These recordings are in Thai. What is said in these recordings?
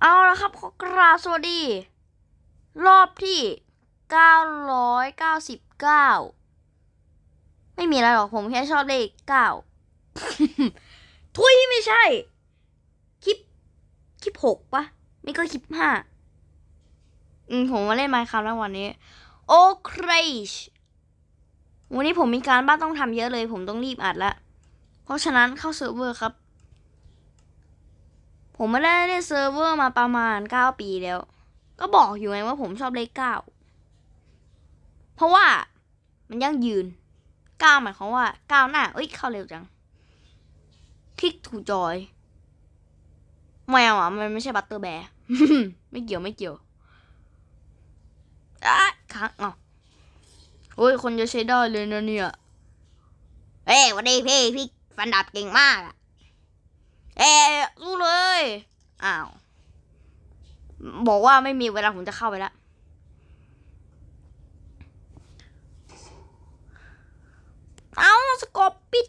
เอาละครับขอกราบสวัสดี รอบที่ 999 ไม่มีอะไรหรอกผมแค่ชอบเลข9ทุยไม่ใช่ คลิป คลิปหกปะไม่ก็คลิปห้าอืมผมมาเล่นไมค์ครับแล้ววันนี้ โอ้ครชวันนี้ผมมีการบ้านต้องทำเยอะเลย ผมต้องรีบอัดละ เพราะฉะนั้นเข้าเซิร์ฟเวอร์ครับ ผมไม่ได้เล่นเซิร์ฟเวอร์มาประมาณ 9 ปีแล้ว ก็บอกอยู่ไงว่าผมชอบเลข9เพราะว่ามันยั่งยืน9หมายความว่าก้าวหน้า เอ้ยเข้าเร็วจังคลิกถูจอยไม่เอาอะ มันไม่ใช่บัตเตอร์แบร์ไม่เกี่ยวไม่เกี่ยวอะค้างอ๋อโอ้ย คนจะใช้ได้เลยนะเนี่ยเอ้ยวันนี้พี่พี่ฟันดับเก่งมากอะ เอ๊ะสู้เลย อ้าว บอกว่าไม่มีเวลาผมจะเข้าไปแล้วเอาสกอปปิด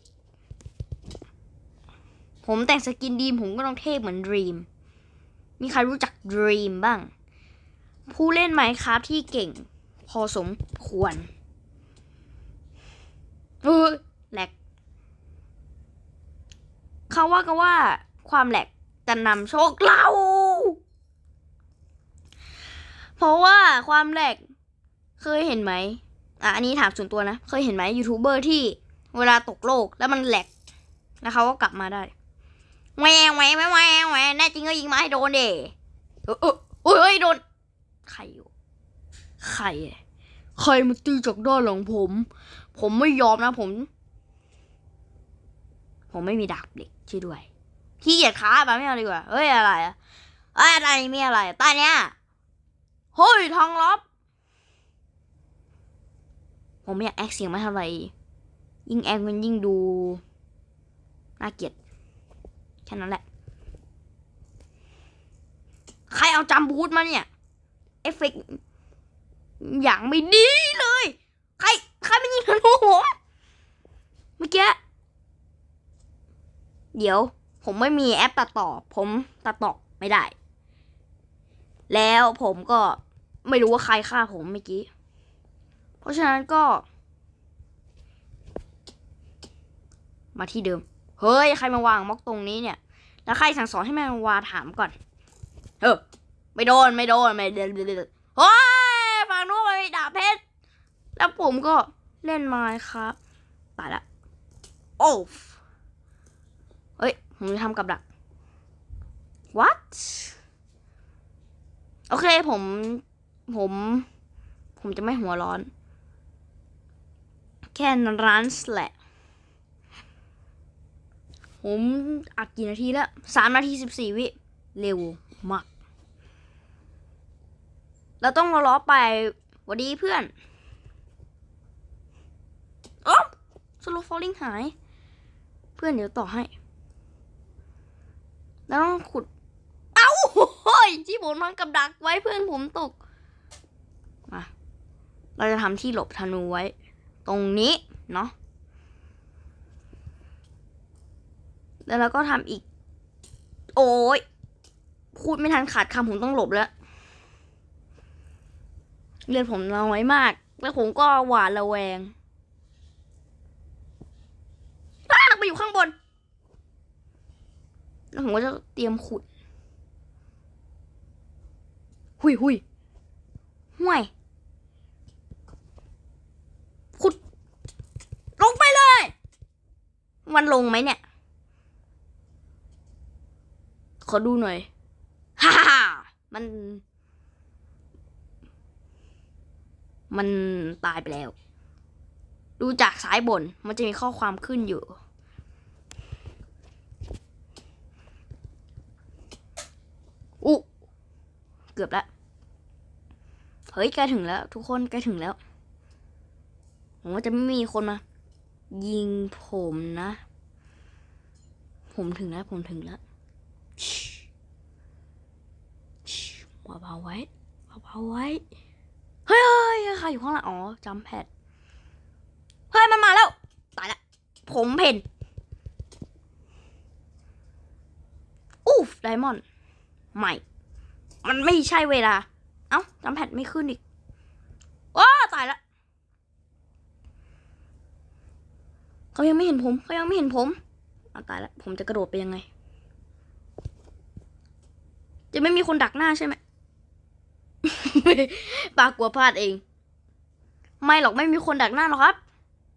ผมแต่งสกินดีมผมก็ต้องเทพเหมือนดรีม มีใครรู้จักดรีมบ้าง ผู้เล่นไมค์ครับที่เก่ง พอสมควรเออแหลก เขาว่ากันว่าความแหลกจะนำโชคเรา เพราะว่าความแหลกเคยเห็นไหมอะอันนี้ถามส่วนตัวนะ เคยเห็นไหมยูทูบเบอร์ที่เวลาตกโลกแล้วมันแหลก แล้วเขาก็กลับมาได้แหวงแหวงแหวงแหวงแหวแน่จริงก็ยิงมาให้โดนเดเออเออเออเฮ้ยโดนใครอยู่ใครใครมาตีจากด้านหลังผม ผมไม่ยอมนะผม ผมไม่มีดาบเหล็ก ช่วยด้วยขี้เกียจค้าไปไม่เอาดีกว่าเฮ้ยอะไรอะเอ้ยอะไรมีอะไรใต้เนี้ยเฮ้ยทองลับผมไม่อยากแอคเสียงไม่เท่าไหร่ยิ่งแอคมันยิ่งดูน่าเกลียดแค่นั้นแหละ ใครเอาจำบูทมาเนี่ย เอฟเฟกต์อย่างไม่ดีเลย ใคร ใครไมันยิงธนูผมเมื่อกี้ เดี๋ยวผมไม่มีแอปตัดต่อ ผมตัดต่อไม่ได้ แล้วผมก็ไม่รู้ว่าใครฆ่าผมเมื่อกี้ เพราะฉะนั้นก็ มาที่เดิม เฮ้ย ใครมาวางม็อกตรงนี้เนี่ย แล้วใครสั่งสอนให้แมงวาถามก่อน เออ ไม่โดน ไม่โดน ไม่เดนเฮ้ยฝั่งนู้นมันมีดาเพชร แล้วผมก็เล่นไม้ครับตายละ โอ้ ผมจะทำกับดัก what โอเคผม ผม ผมจะไม่หัวร้อน แค่ร้านแหละผมอัดกี่นาทีแล้วสามนาทีสิบสี่วิ เร็วมาก เราต้องรอล้อไปวัสดีเพื่อนโอ้สโลฟอลลิงหาย เพื่อนเดี๋ยวต่อให้ แล้วต้องขุด เอ้าโอ้ยที่ผมมันกับดักไว้เพื่อนผมตกมาเราจะทำที่หลบธนูไว้ ตรงนี้เนาะแล้วเราก็ทำอีก โอ้ยพูดไม่ทันขาดคำผมต้องหลบแล้ว เลือดผมน้อยมาก แล้วผมก็หวาดระแวงลากไปอยู่ข้างบน แล้วผมก็จะเตรียมขุด หุยหุยห่วย ขุด ลงไปเลย มันลงไหมเนี่ย ขอดูหน่อยฮ่าฮ่าฮ่ามัน มันตายไปแล้ว ดูจากซ้ายบน มันจะมีข้อความขึ้นอยู่ อุ๊ เกือบแล้วเฮ้ยใกล้ถึงแล้ว ทุกคนใกล้ถึงแล้วผมว่าจะไม่มีคนมา ยิงผมนะ ผมถึงแล้ว ผมถึงแล้วชิชิเบาๆไว้เบาๆไว้เฮ้ยเฮ้ยใครอยู่ข้างหลังอ๋อจำแพดเฮ้ยมันมาแล้ว ตายละ ผมเพนอูฟไดมอนด์ใหม่ มันไม่ใช่เวลา เอ้าจำแพดไม่ขึ้นอีกว้าตายละเขายังไม่เห็นผมเขายังไม่เห็นผมเอาตายละผมจะกระโดดไปยังไง จะไม่มีคนดักหน้าใช่ไหมปากกลัวพลาดเอง ไม่หรอกไม่มีคนดักหน้าหรอกครับ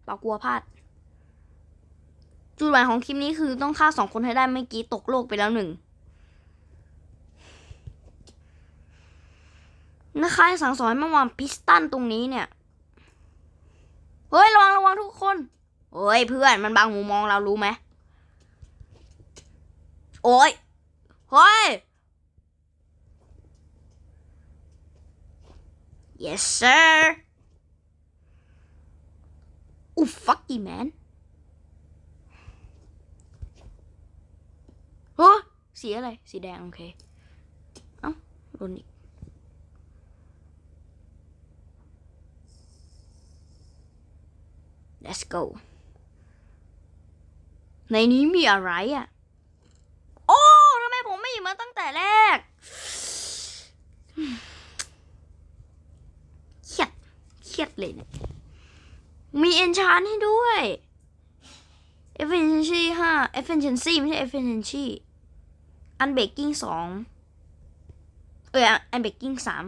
ปากกลัวพลาด จุดหมายของคลิปนี้คือต้องฆ่าสองคนให้ได้เมื่อกี้ตกโลกไปแล้วหนึ่ง นะคะสั่งสอนเมื่อวานพิสตันตรงนี้เนี่ย เฮ้ย ระวังระวังทุกคน เฮ้ย เพื่อนมันบังมุมมองเรารู้ไหม โอ้ย เฮ้ย yes sir อู้ fucky man เฮ้ยสีอะไร สีแดง โอเค เอ้าโดนอีก let's go ในนี้มีอะไรอะ โอ้ทำไมผมไม่หยิบมาตั้งแต่แรกเครียดเครียดเลยเนี่ยมีเอนชานให้ด้วย efficiency ห้า efficiency ไม่ใช่ efficiency อันเบกกิ้งสองเอออันเบกกิ้งสาม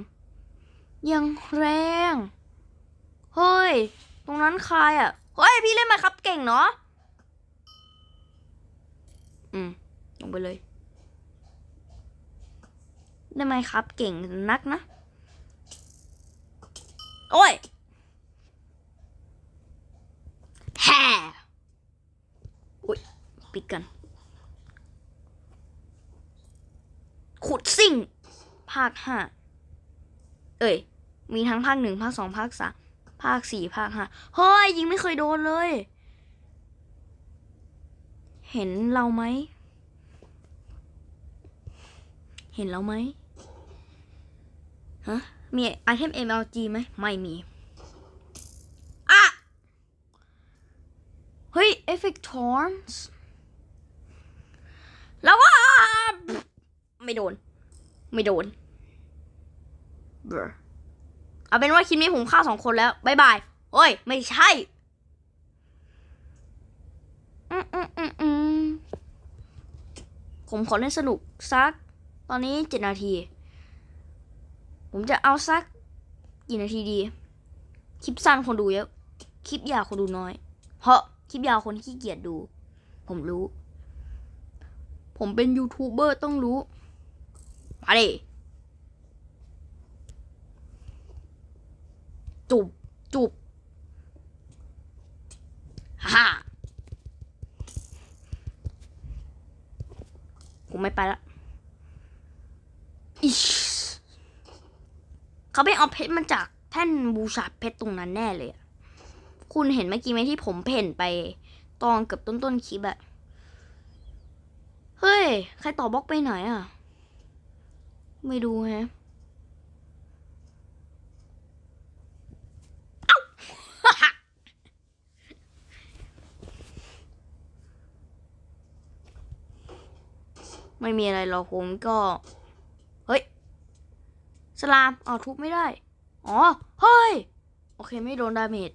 ยังแรง เฮ้ย ตรงนั้นใครอะ เฮ้ยพี่เล่นมาครับเก่งเนาะอืมลงไปเลยได้ไหมครับเก่งนักนะ โอ้ยแฮ่อุ้ยปิดกัน ขุดซิ่ง ภาคห้า เอ้ย มีทั้งภาคหนึ่งภาคสองภาคสาม ภาคสี่ภาคห้าเฮ้ย ยิงไม่เคยโดนเลย เห็นเราไหม เห็นเราไหมฮะ มีไอเทม MLG ไหม ไม่มีอะเฮ้ย Effect Torns แล้วว่า ไม่โดน ไม่โดนเบรอ เอาเป็นว่าคลิปนี้ผมฆ่าสองคนแล้วบายบายเฮ้ย ไม่ใช่อืมอืมอืมผมขอเล่นสนุกสัก ตอนนี้เจ็ดนาที ผมจะเอาสักกี่นาทีดี คลิปสั้นคนดูเยอะ คลิปยาวคนดูน้อย เพราะคลิปยาวคนขี้เกียจดู ผมรู้ ผมเป็นยูทูบเบอร์ต้องรู้มาดิ จุบจุบฮ่าผมไม่ไปละอิชเขาไปเอาเพชรมาจากแท่นบูชาเพชรตรงนั้นแน่เลยอะคุณเห็นเมื่อกี้ไหมที่ผมเพ่นไปตอนเกือบต้นต้นๆคลิปอะเฮ้ย ใครต่อบล็อกไปไหนอะไม่ดูแฮะ ไม่มีอะไรหรอกผมก็ เฮ้ย สลามเอาทุบไม่ได้ อ๋อ เฮ้ย โอเคไม่โดนดาเมจ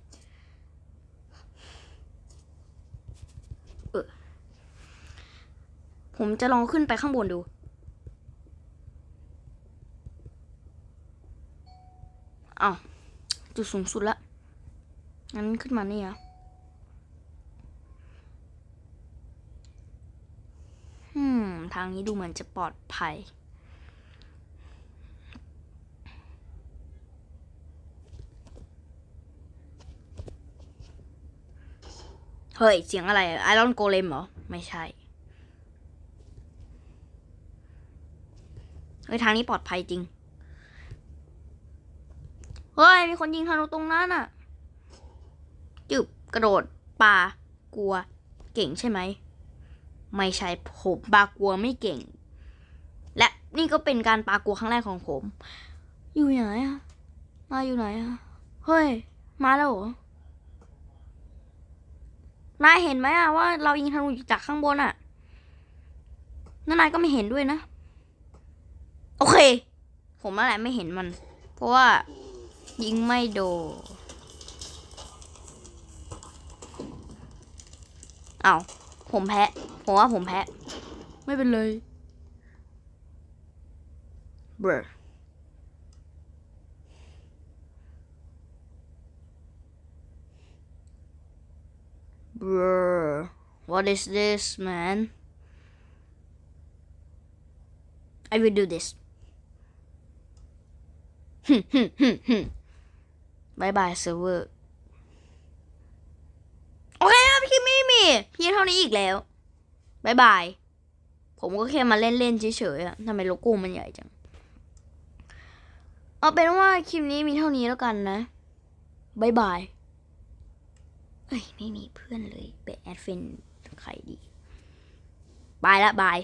ผมจะลองขึ้นไปข้างบนดูอ้าวจุดสูงสุดละ งั้นขึ้นมานี่อะอืม ทางนี้ดูเหมือนจะปลอดภัย เฮ้ย เสียงอะไรไอรอนโกเลมเหรอ ไม่ใช่ เฮ้ย ทางนี้ปลอดภัยจริง เฮ้ย มีคนยิงธนูตรงนั้นอะจึบกระโดดปลากลัว เก่งใช่ไหม ไม่ใช่ผมปากลัวไม่เก่ง และนี่ก็เป็นการปากลัวครั้งแรกของผม อยู่ไหนอะมาอยู่ไหนอะเฮ้ย มาแล้วเหรอนายเห็นไหมอะว่าเรายิงธนูจากข้างบนอะนั่นนายก็ไม่เห็นด้วยนะ โอเค ผมนั่นแหละไม่เห็นมัน เพราะว่ายิงไม่โดนเอาว ผมแพ้ ผมว่าผมแพ้ ไม่เป็นเลยเบร Bruh, what is this, man? I will do this. ฮึ่มฮึ่มฮึ่มฮึ่มบายบายเซิร์ฟเวอร์ โอเคครับพี่ไม่มี เพียงเท่านี้อีกแล้วบายบาย ผมก็แค่มาเล่นๆเฉยๆอะทำไมโลโก้มันใหญ่จัง เอาเป็นว่าคลิปนี้มีเท่านี้แล้วกันนะบายบาย เอ้ย ไม่มีเพื่อนเลย ไปแอดเฟนใครดี บายละบาย